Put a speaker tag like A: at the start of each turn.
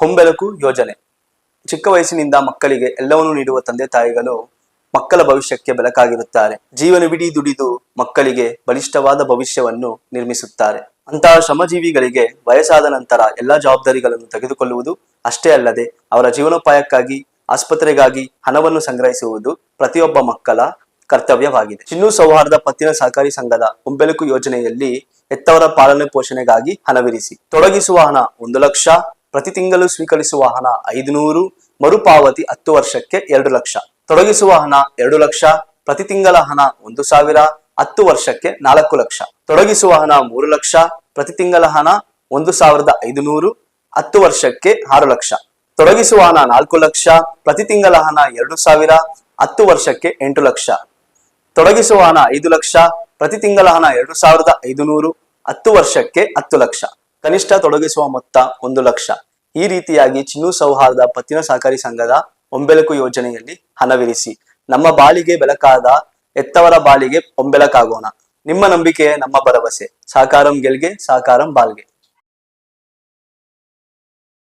A: ಹೊಂಬೆಳಕು ಯೋಜನೆ. ಚಿಕ್ಕ ವಯಸ್ಸಿನಿಂದ ಮಕ್ಕಳಿಗೆ ಎಲ್ಲವನ್ನೂ ನೀಡುವ ತಂದೆ ತಾಯಿಗಳು ಮಕ್ಕಳ ಭವಿಷ್ಯಕ್ಕೆ ಬೆಳಕಾಗಿರುತ್ತಾರೆ. ಜೀವನವಿಡೀ ದುಡಿದು ಮಕ್ಕಳಿಗೆ ಬಲಿಷ್ಠವಾದ ಭವಿಷ್ಯವನ್ನು ನಿರ್ಮಿಸುತ್ತಾರೆ. ಅಂತಹ ಶ್ರಮಜೀವಿಗಳಿಗೆ ವಯಸ್ಸಾದ ನಂತರ ಎಲ್ಲಾ ಜವಾಬ್ದಾರಿಗಳನ್ನು ತೆಗೆದುಕೊಳ್ಳುವುದು ಅಷ್ಟೇ ಅಲ್ಲದೆ ಅವರ ಜೀವನೋಪಾಯಕ್ಕಾಗಿ, ಆಸ್ಪತ್ರೆಗಾಗಿ ಹಣವನ್ನು ಸಂಗ್ರಹಿಸುವುದು ಪ್ರತಿಯೊಬ್ಬ ಮಕ್ಕಳ ಕರ್ತವ್ಯವಾಗಿದೆ. ಚಿನ್ನು ಸೌಹಾರ್ದ ಪತ್ತಿನ ಸಹಕಾರಿ ಸಂಘದ ಒಂಬೆಲಕು ಯೋಜನೆಯಲ್ಲಿ ಹೆತ್ತವರ ಪಾಲನೆ ಪೋಷಣೆಗಾಗಿ ಹಣವಿರಿಸಿ. ತೊಡಗಿಸುವ ಹಣ ಒಂದು ಲಕ್ಷ ಪ್ರತಿ ತಿಂಗಳು ಸ್ವೀಕರಿಸುವ ಹಣ ಐದುನೂರು, ಮರುಪಾವತಿ ಹತ್ತು ವರ್ಷಕ್ಕೆ ಎರಡು ಲಕ್ಷ. ತೊಡಗಿಸುವ ಹಣ ಎರಡು ಲಕ್ಷ, ಪ್ರತಿ ತಿಂಗಳ ಹಣ ಒಂದು ಸಾವಿರ, ಹತ್ತು ವರ್ಷಕ್ಕೆ ನಾಲ್ಕು ಲಕ್ಷ. ತೊಡಗಿಸುವ ಹಣ ಮೂರು ಲಕ್ಷ, ಪ್ರತಿ ತಿಂಗಳ ಹಣ ಒಂದು ಸಾವಿರದ ಐದುನೂರು, ಹತ್ತು ವರ್ಷಕ್ಕೆ ಆರು ಲಕ್ಷ. ತೊಡಗಿಸುವ ಹಣ ನಾಲ್ಕು ಲಕ್ಷ, ಪ್ರತಿ ತಿಂಗಳ ಹಣ ಎರಡು ಸಾವಿರ, ಹತ್ತು ವರ್ಷಕ್ಕೆ ಎಂಟು ಲಕ್ಷ. ತೊಡಗಿಸುವ ಹಣ ಐದು ಲಕ್ಷ, ಪ್ರತಿ ತಿಂಗಳ ಹಣ ಎರಡು ಸಾವಿರದ ಐದುನೂರು, ಹತ್ತು ವರ್ಷಕ್ಕೆ ಹತ್ತು ಲಕ್ಷ. ಕನಿಷ್ಠ ತೊಡಗಿಸುವ ಮೊತ್ತ ಒಂದು ಲಕ್ಷ. ಈ ರೀತಿಯಾಗಿ ಚಿನ್ನು ಸೌಹಾರ್ದ ಪತ್ತಿನ ಸಹಕಾರಿ ಸಂಘದ ಒಂಬೆಲಕು ಯೋಜನೆಯಲ್ಲಿ ಹಣವಿರಿಸಿ. ನಮ್ಮ ಬಾಳಿಗೆ ಬೆಳಕಾದ ಎತ್ತವರ ಬಾಳಿಗೆ ಒಂಬೆಲಕಾಗೋಣ. ನಿಮ್ಮ ನಂಬಿಕೆ ನಮ್ಮ ಭರವಸೆ. ಸಾಕಾರಂ ಗೆಲ್ಗೆ ಸಾಕಾರಂ ಬಾಳ್ಗೆ.